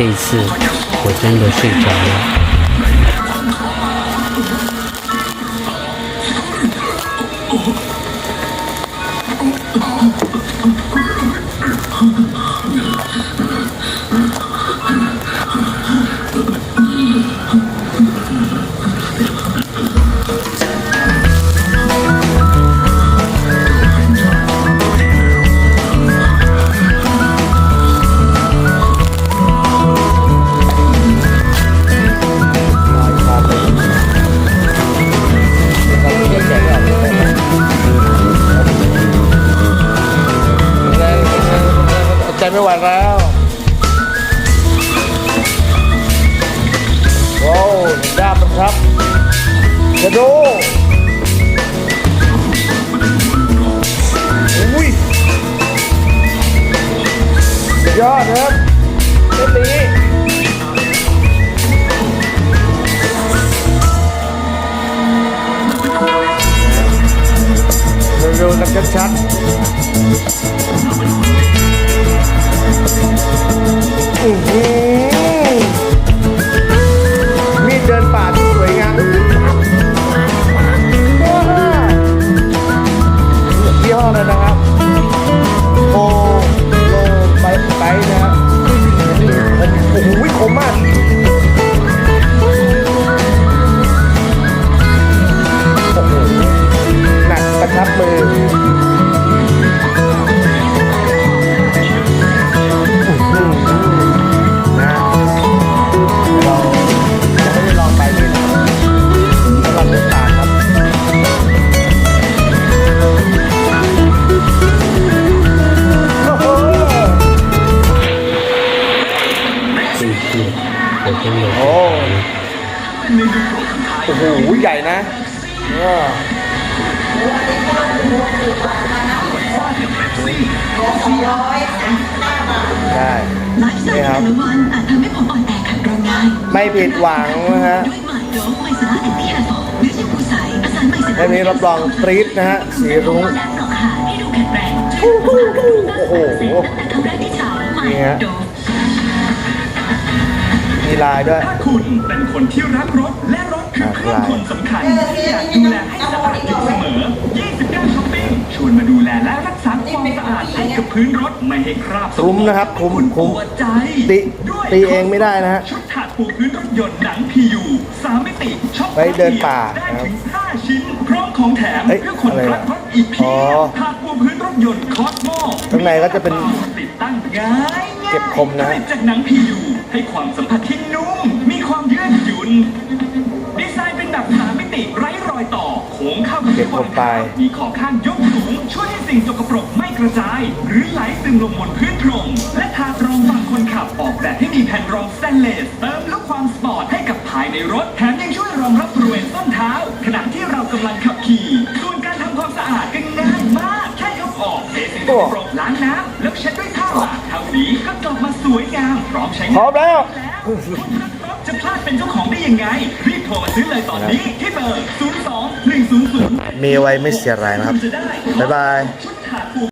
这一次我真的睡着了。 ไม่ไหวแล้วโว้วเห็นด้ามมันครับจะดูอุ้ยยอดนะครับเส้นนี้เร็วๆกันชัดๆ อื้อหือมีดเดินป่าที่สวยงามว้าวยี่ห้ออะไรนะครับโอโลไบไบนะฮะโอ้โหคมมากโอ้โหหนักประทับมือ โอ้โหใหญ่นะเออใช่ไลฟ์สไตล์แต่ละวันอาจทำให้ผมอ่อนแอขัดแรงง่ายไม่ผิดหวังนะฮะด้วยใหม่โดฟไมซาร่าแอนตี้แฮร์ฟอลเนื้อเชื่อผู้ใสอาสารไมซาร่าเล่มนี้รับรองปรี๊ดนะฮะ สีรุ้งและปลอกหางให้ดูแข็งแรงโอ้โหโอ้โหตั้งแต่ครั้งแรกที่ใช้ใหม่นี่ฮะโดฟมี ลายด้วย ถ้าคุณเป็นคนที่รักรถและรถคือเพื่อนคนสำคัญที่อยากดูแลให้สะอาดอยู่เสมอ 29ช้อปปิ้งชวนมาดูแลและรักษาความสะอาดให้กับพื้นรถไม่ให้คราบสกปรกคุ้มนะครับคุ้มให้ณคุ้มปวดใจติด้วยตีเองไม่ได้นะฮะชุดถาดปูพื้นรถยนต์หนังพียูสามมิติช็อปไว้เดินป่าได้นะครับถึง5ชิ้นพร้อมของแถมเอ้ยเพื่อคนอะไรรักอะรถอีกเพีอ๋ยอบถาดปูพื้นรถยนต์คอสโม ข้างในก็จะเป็น ติดตั้งง่ายๆเก็บคมนะ ผลิตจากหนังพียู ให้ความสัมผัสที่นุ่ม มีความยืดหยุ่น ดีไซน์เป็นแบบสามมิติไร้รอยต่อ โค้งเข้ากับเก็บคมไปมีขอบข้างยกสูง ช่วยให้สิ่งสกปรกไม่กระจาย หรือไหลซึมลงบนพื้นพรมและทางรองฝั่งคนขับออกแบบให้มีแผ่นรองสแตนเลส เติมลุคความสปอร์ตให้กับภายในรถ แถมยังช่วยรองรับบริเวณส้นเท้า ขณะที่เรากำลังขับขี่ ส่วนการทำความสะอาดก็ ออกเทสิ่งสกปรกล้างน้ำแล้วเช็ดด้วยผ้าหมาดเท่านี้ก็กลับมาสวยงามพร้อมใช้งานพร้อมแล้วจะพลาดเป็นเจ้าของได้ยังไง รีบโทรมาซื้อเลยตอนนี้ที่เบอร์ 02 100มีไว้ไม่เสียรายนะครับจะได้บ๊ายบายชุดถาดปู